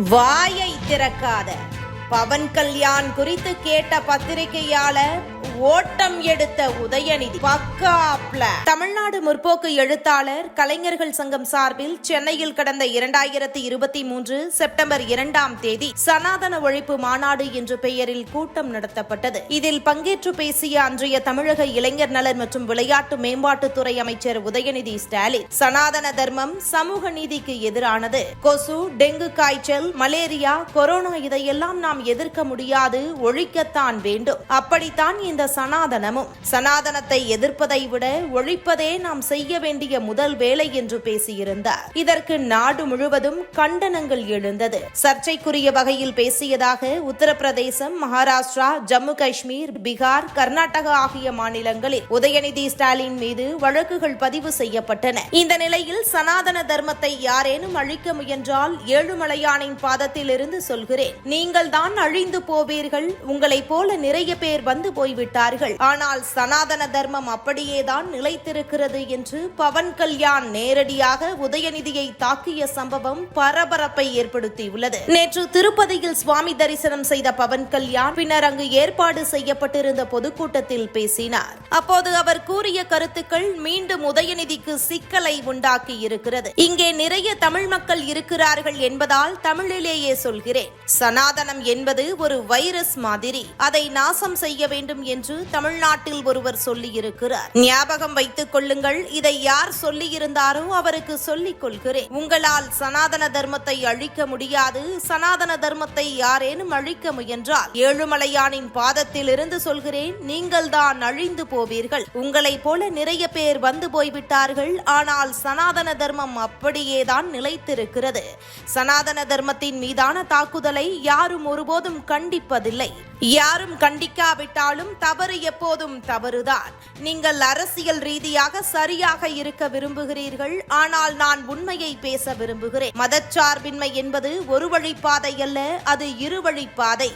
வாயை திறக்காத. பவன் கல்யாண் குறித்து கேட்ட பத்திரிகையாளர் ஓட்டம் எடுத்த உதயநிதி. பக்காப்ல தமிழ்நாடு முற்போக்கு எழுத்தாளர் கலைஞர்கள் சங்கம் சார்பில் சென்னையில் கடந்த இரண்டாயிரத்தி இருபத்தி மூன்று செப்டம்பர் இரண்டாம் தேதி சனாதன ஒழிப்பு மாநாடு என்ற பெயரில் கூட்டம் நடத்தப்பட்டது. இதில் பங்கேற்று பேசிய அன்றைய தமிழக இளைஞர் நலன் மற்றும் விளையாட்டு மேம்பாட்டுத்துறை அமைச்சர் உதயநிதி ஸ்டாலின் சனாதன தர்மம் சமூக நீதிக்கு எதிரானது. கொசு டெங்கு காய்ச்சல் மலேரியா கொரோனா இதையெல்லாம் நாம் எதிர்க்க முடியாது ஒழிக்கத்தான் வேண்டும். அப்படித்தான் இந்த சனாதனமும். சனாதனத்தை எதிர்ப்பதை விட ஒழிப்பதே நாம் செய்ய வேண்டிய முதல் வேலை என்று பேசியிருந்தார். இதற்கு நாடு முழுவதும் கண்டனங்கள் எழுந்தது. சர்ச்சைக்குரிய வகையில் பேசியதாக உத்தரப்பிரதேசம் மகாராஷ்டிரா ஜம்மு காஷ்மீர் பீகார் கர்நாடகா ஆகிய மாநிலங்களில் உதயநிதி ஸ்டாலின் மீது வழக்குகள் பதிவு செய்யப்பட்டன. இந்த நிலையில் சனாதன தர்மத்தை யாரேனும் அழிக்க முயன்றால் ஏழுமலையானின் பாதத்தில் இருந்து சொல்கிறேன். நீங்கள் தான் அழிந்து போவீர்கள். உங்களைப் போல நிறைய பேர் வந்து விட்டார்கள் ஆனால் சனாதன தர்மம் அப்படியேதான் நிலைத்திருக்கிறது என்று பவன் கல்யாண் நேரடியாக உதயநிதியை தாக்கிய சம்பவம் பரபரப்பை ஏற்படுத்தியுள்ளது. நேற்று திருப்பதியில் சுவாமி தரிசனம் செய்த பவன் கல்யாண் பின்னர் அங்கு ஏற்பாடு செய்யப்பட்டிருந்த பொதுக்கூட்டத்தில் பேசினார். அப்போது அவர் கூறிய கருத்துக்கள் மீண்டும் உதயநிதிக்கு சிக்கலை உண்டாக்கி இருக்கிறது இங்கே நிறைய தமிழ் மக்கள் இருக்கிறார்கள் என்பதால் தமிழிலேயே சொல்கிறேன். சனாதனம் என்பது ஒரு வைரஸ் மாதிரி. அதை நாசம் செய்ய வேண்டும் என்று தமிழ்நாட்டில் ஒருவர் சொல்லியிருக்கிறார். ஞாபகம் வைத்துக் கொள்ளுங்கள் இதை யார் சொல்லியிருந்தாரோ அவருக்கு சொல்லிக் கொள்கிறேன். உங்களால் சனாதன தர்மத்தை அழிக்க முடியாது சனாதன தர்மத்தை யாரேனும் அழிக்க முயன்றால் ஏழுமலையானின் பாதத்தில் இருந்து சொல்கிறேன் நீங்கள் தான் அழிந்து போவீர்கள். உங்களைப் போல நிறைய பேர் வந்து போய்விட்டார்கள் ஆனால் சனாதன தர்மம் அப்படியேதான் நிலைத்திருக்கிறது. சனாதன தர்மத்தின் மீதான தாக்குதலை யாரும் ஒருபோதும் கண்டிப்பதில்லை. யாரும் கண்டிக்காவிட்டாலும் தவறு எப்போதும் தவறுதான். நீங்கள் அரசியல் ரீதியாக சரியாக இருக்க விரும்புகிறீர்கள். ஆனால் நான் உண்மையை பேச விரும்புகிறேன். மதச்சார்பின்மை என்பது ஒரு வழிப்பாதை அல்ல அது இரு வழிப்பாதை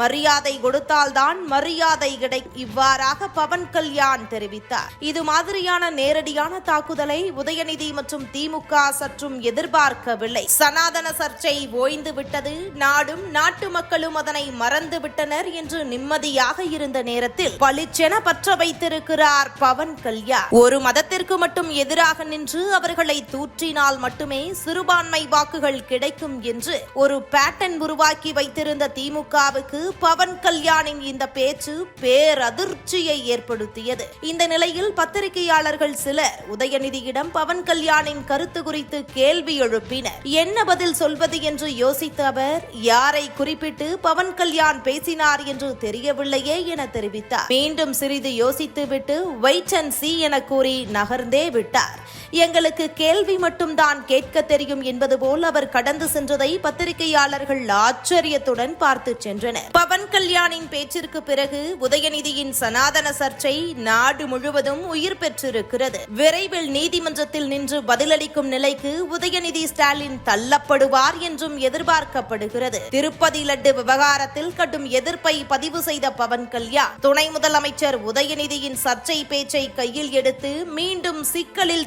மரியாதை கொடுத்தால்தான் மரியாதை கிடை இவ்வாறாக பவன் கல்யாண் தெரிவித்தார். இது மாதிரியான நேரடியான தாக்குதலை உதயநிதி மற்றும் திமுக சற்றும் எதிர்பார்க்கவில்லை. சனாதன சர்ச்சை ஓய்ந்து விட்டது. நாடும் நாட்டு மக்களும் அதனை மறந்து விட்டனர் என்று நிம்மதியாக இருந்த நேரத்தில் பளிச்சென பற்ற வைத்திருக்கிறார் பவன் கல்யாண். ஒரு மதத்திற்கு மட்டும் எதிராக நின்று அவர்களை தூற்றினால் மட்டுமே சிறுபான்மை வாக்குகள் கிடைக்கும் என்று ஒரு பேட்டன் உருவாக்கி வைத்திருந்த திமுகவுக்கு பவன் கல்யாணின் இந்த பேச்சு பேரதிர்ச்சியை ஏற்படுத்தியது. இந்த நிலையில் பத்திரிகையாளர்கள் சிலர் உதயநிதியிடம் பவன் கல்யாணின் கருத்து குறித்து கேள்வி எழுப்பினர். என்ன பதில் சொல்வது என்று யோசித்த அவர் யாரை குறிப்பிட்டு பவன் கல்யாண் பேசினார் என்று தெரியவில்லையே என தெரிவித்தார். மீண்டும் சிறிது யோசித்துவிட்டு வெயிட் அண்ட் சி என கூறி நகர்ந்தே விட்டார். எங்களுக்கு கேள்வி மட்டும்தான் கேட்க தெரியும் என்பது போல் அவர் கடந்து சென்றதை பத்திரிகையாளர்கள் ஆச்சரியத்துடன் பார்த்து சென்றனர். பவன் கல்யாணின் பேச்சிற்கு பிறகு உதயநிதியின் சனாதன சர்ச்சை நாடு முழுவதும் உயிர் பெற்றிருக்கிறது. விரைவில் நீதிமன்றத்தில் நின்று பதிலளிக்கும் நிலைக்கு உதயநிதி ஸ்டாலின் தள்ளப்படுவார் என்றும் எதிர்பார்க்கப்படுகிறது. திருப்பதி லட்டு விவகாரத்தில் கடும் எதிர்ப்பை பதிவு செய்த பவன் கல்யாண் துணை முதலமைச்சர் உதயநிதியின் சர்ச்சை பேச்சை கையில் எடுத்து மீண்டும் சிக்கலில்